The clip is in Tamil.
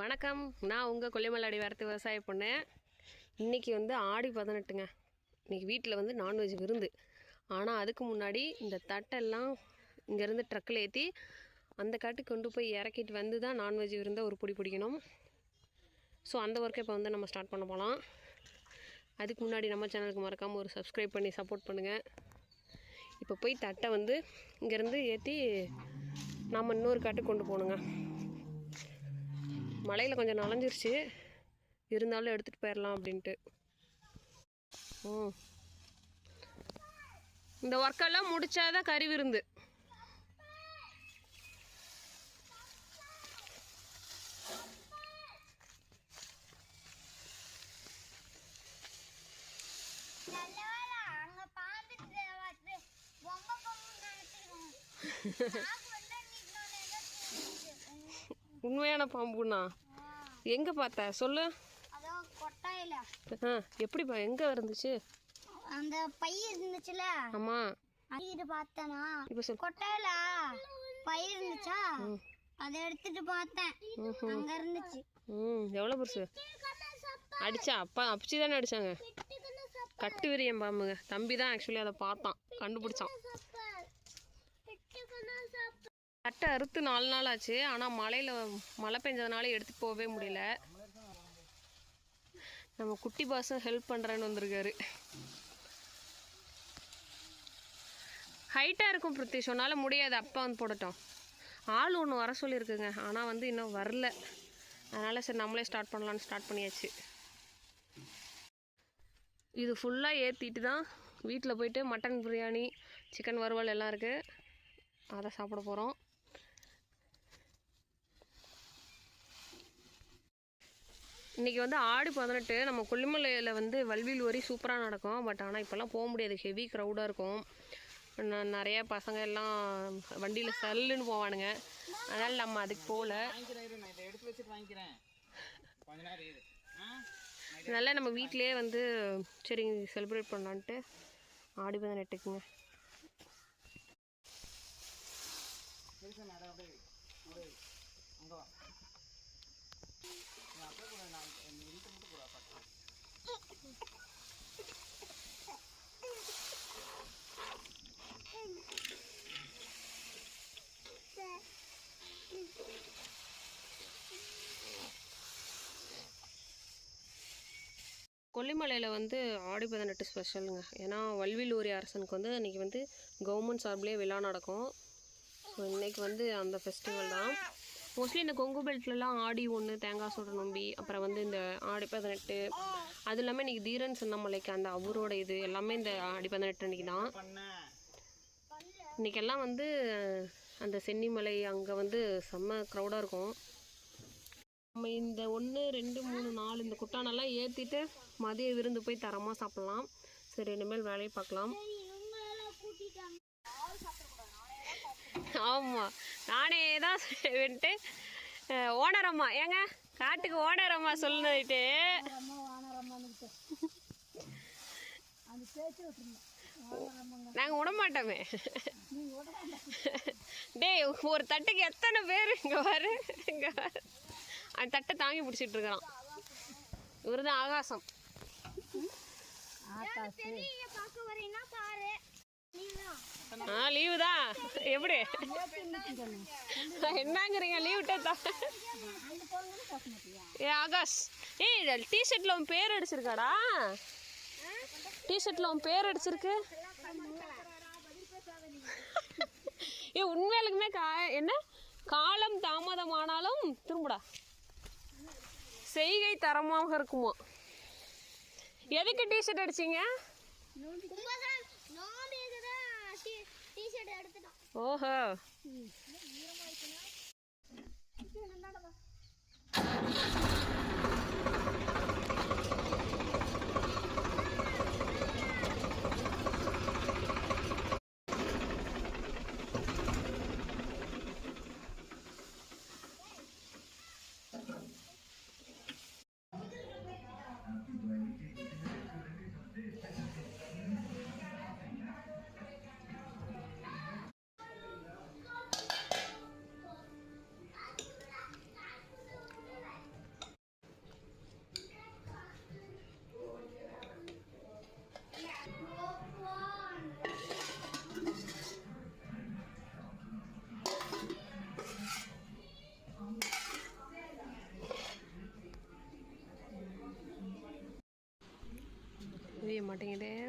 வணக்கம். நான் உங்கள் கொல்லிமலாடி வரத்து விவசாய பொண்ணு. இன்றைக்கி வந்து ஆடி பதினெட்டுங்க. இன்றைக்கி வீட்டில் வந்து நான்வெஜ் விருந்து. ஆனால் அதுக்கு முன்னாடி இந்த தட்டெல்லாம் இங்கேருந்து ட்ரக்கில் ஏற்றி அந்த காட்டுக்கு கொண்டு போய் இறக்கிட்டு வந்து தான் நான்வெஜ் விருந்தை ஒரு பிடி பிடிக்கணும். ஸோ அந்த ஒர்க்கை இப்போ வந்து நம்ம ஸ்டார்ட் பண்ண போகலாம் அதுக்கு முன்னாடி நம்ம சேனலுக்கு மறக்காமல் ஒரு சப்ஸ்கிரைப் பண்ணி சப்போர்ட் பண்ணுங்கள் இப்போ போய் தட்டை வந்து இங்கேருந்து ஏற்றி நாம் இன்னொரு காட்டுக்கு கொண்டு போகணுங்க. மழையில் கொஞ்சம் நனைஞ்சிருச்சு இருந்தாலும் எடுத்துகிட்டு போயிடலாம் அப்படின்ட்டு. ம். இந்த ஒர்க்கெல்லாம் முடிச்சாதான் கறி விருந்து. நல்லவேளை, அங்க பாம்பு உண்மையான பாம்புண்ணா? எங்கே பார்த்த? சொல்லு. கொட்டாயில. ஆ எப்படிப்பா? எங்கே இருந்துச்சு? அந்த பை இருந்துச்சுல? ஆமாம் அது பார்த்தனா? இப்போ சொல். கொட்டாயில பை இருந்துச்சா? அதை எடுத்துட்டு பார்த்தேன். அங்க இருந்துச்சு. ம் எவ்வளோ பெருசு? அடிச்சா அப்பா அப்பிச்சு தானே அடிச்சாங்க. கட்டு விரியம் பாம்புங்க. தம்பி தான் ஆக்சுவலி அதை பார்த்தான். கண்டுபிடிச்சான். அட்டை அறுத்து நாலு நாள் ஆச்சு ஆனால் மழையில் மழை பெஞ்சதுனால எடுத்துகிட்டு போகவே முடியல. நம்ம குட்டி பாசம் ஹெல்ப் பண்ணுறேன்னு வந்திருக்காரு. ஹைட்டாக இருக்கும் பிரித்திஷ் உன்னால் முடியாது. அப்பா வந்து போடட்டும். ஆள் ஒன்று வர சொல்லியிருக்குங்க. ஆனால் வந்து இன்னும் வரல. அதனால் சரி நம்மளே ஸ்டார்ட் பண்ணலான்னு ஸ்டார்ட் பண்ணியாச்சு. இது ஃபுல்லாக ஏற்றிட்டு தான் வீட்டில் போயிட்டு மட்டன் பிரியாணி சிக்கன் வறுவல் எல்லாம் இருக்குது அதை சாப்பிட போகிறோம் இன்றைக்கி வந்து ஆடி பதினெட்டு நம்ம கொல்லிமலையில் வந்து வல்வில் வரி சூப்பராக நடக்கும். பட் ஆனால் இப்போல்லாம் போக முடியாது. ஹெவி க்ரௌடாக இருக்கும். ந- நிறைய பசங்க எல்லாம் வண்டியில் சல்லுன்னு போவானுங்க. அதனால் நம்ம அதுக்கு போகல அதனால் நம்ம வீட்டிலேயே வந்து சரி செலிப்ரேட் பண்ணலான்ட்டு ஆடி பதினெட்டுக்குங்க. அங்கே வா நீ அப்படியே கூட நான் நீ இழுத்து மட்டும் போடா பார்த்து கொல்லிமலையில் வந்து ஆடி பதினெட்டு ஸ்பெஷலுங்க ஏன்னா வல்விலூரி அரசனுக்கு வந்து இன்றைக்கி வந்து கவர்மெண்ட் சார்பிலே விழா நடக்கும். ஸோ இன்றைக்கி வந்து அந்த ஃபெஸ்டிவல் தான். மோஸ்ட்லி இந்த கொங்கு பெல்ட்லலாம் ஆடி ஒன்று தேங்காய் சுட நம்பி அப்புறம் வந்து இந்த ஆடி பதினெட்டு. அது இல்லாமல் இன்றைக்கி தீரன் சின்னமலைக்கு அந்த அவரோட இது எல்லாமே இந்த ஆடி பதினெட்டு அன்றைக்கி தான். இன்றைக்கெல்லாம் வந்து அந்த சென்னிமலை அங்கே வந்து செம்ம க்ரௌடாக இருக்கும். நம்ம இந்த ஒன்று ரெண்டு மூணு நாலு இந்த குட்டானெல்லாம் ஏற்றிட்டு மதிய விருந்து போய் தரமாக சாப்பிட்லாம். சரி இனிமேல் வேலையை பார்க்கலாம். ஆமாம் நானே தான் வந்துட்டு ஓனரம்மா ஏங்க காட்டுக்கு ஓனரம்மா சொல்லிட்டு. நாங்கள் விட மாட்டோமே டேய் ஒரு தட்டுக்கு எத்தனை பேர் இங்கே வரு இங்கே வரு. அந்த தட்டை தாங்கி பிடிச்சிட்டு இருக்கிறான். இவர் தான் ஆகாசம். ஆ லீவு தான். எப்படி? என்னங்கிறீங்க லீவ் விட்டா ஏ ஆகாஷ். ஏய் டிஷர்ட்டில் உன் பேர் அடிச்சிருக்காடா? டிஷர்ட்டில் உன் பேர் அடிச்சிருக்கு. ஏ உண்மையாலுக்குமே கா என்ன? காலம் தாமதமானாலும் திரும்புடா. செய்கை தரமாக இருக்குமோ? எதுக்கு டிஷர்ட் அடிச்சிங்க? ஓஹோ Thank you. டிஷர்ட் எடுத்துட்டோம் ஓஹோ